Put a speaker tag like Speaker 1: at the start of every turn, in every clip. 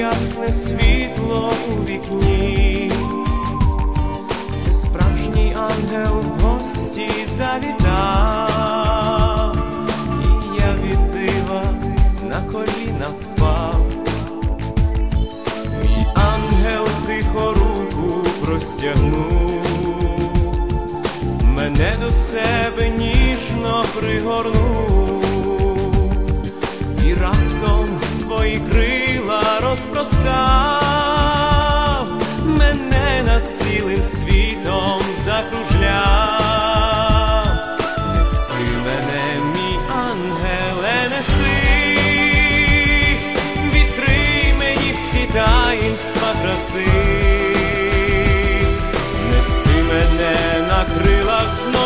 Speaker 1: ясне світло у вікні, це справжній ангел в гості завітав, і я від дива на коліна впав. Мій ангел тихо руку простягнув, мене до себе ніжно пригорнув, розпростав, мене над цілим світом закружляв. Неси мене, мій ангеле, неси, відкрий мені всі таїнства краси, неси мене на крилах знов,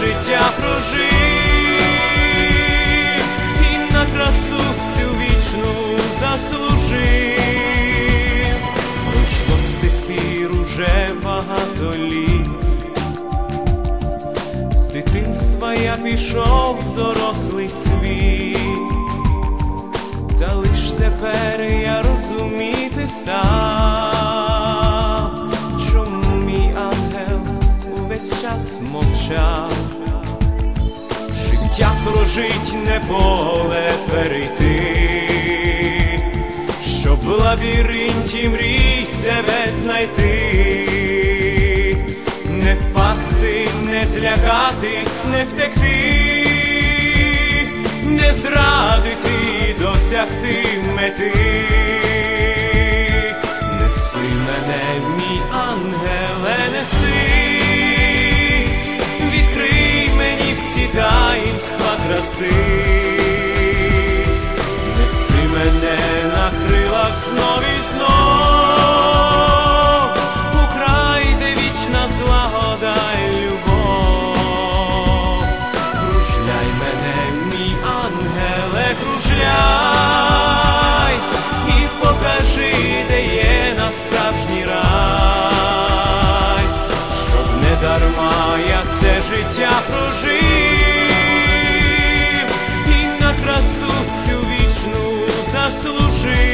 Speaker 1: життя прожив і на красу цю вічну заслужив. Пройшло з тих пір уже багато літ. З дитинства я пішов в дорослий світ, та лиш тепер я розуміти став, увесь час мовчав, життя прожить не поле перейти, щоб в лабіринті мрій себе знайти не впасти, не злякатись, не втекти, не зрадити, досягти мети. таїнства краси, неси мене на крилах знов заслужив.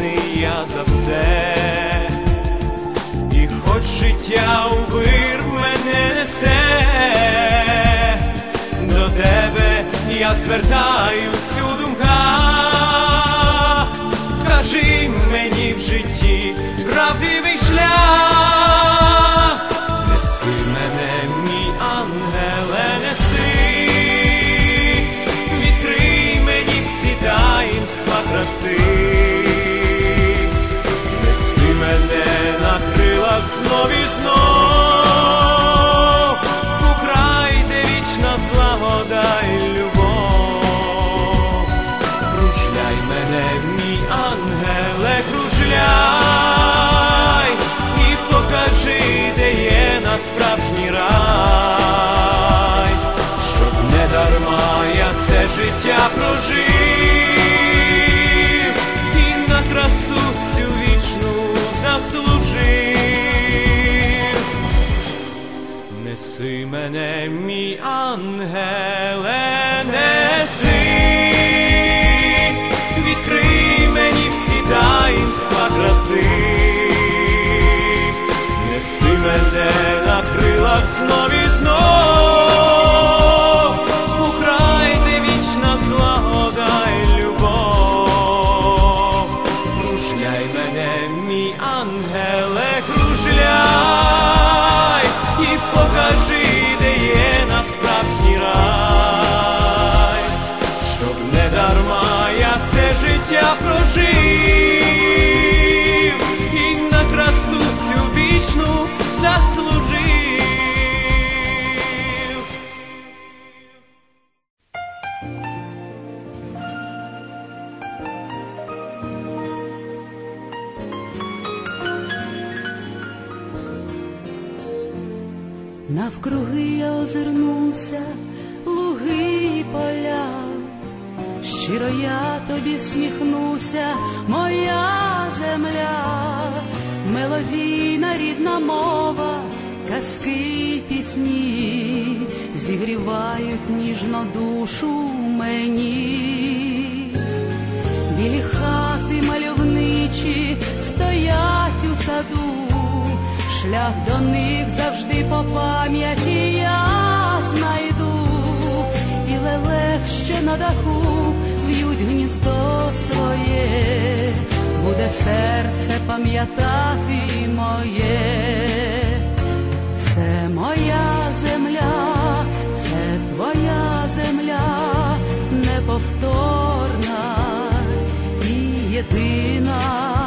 Speaker 1: Вдячний я за все. І хоч життя у вир мене несе, до тебе я звертаюсь у думках, життя прожив і на красу цю вічну заслужив, неси мене, мій ангеле, неси, відкрий мені всі таїнства краси, неси мене на крилах знов і знов.
Speaker 2: Навкруги я озирнувся, луги і поля, щиро я тобі всміхнуся, моя земля, мелодійна рідна мова, казки й пісні зігрівають ніжно душу мені. Шлях до них завжди по пам'яті я знайду, і лелек ще на даху в'ють гніздо своє, буде серце пам'ятати моє, це моя земля, це твоя земля, неповторна і єдина,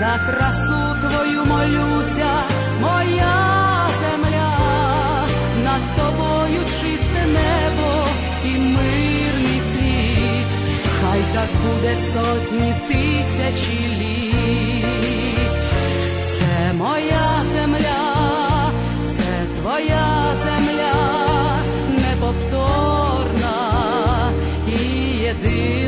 Speaker 2: за красу твою молюся, моя земля, над тобою чисте небо і мирний світ, хай так буде сотні тисячі літ, це моя земля, це твоя земля, неповторна і єдина.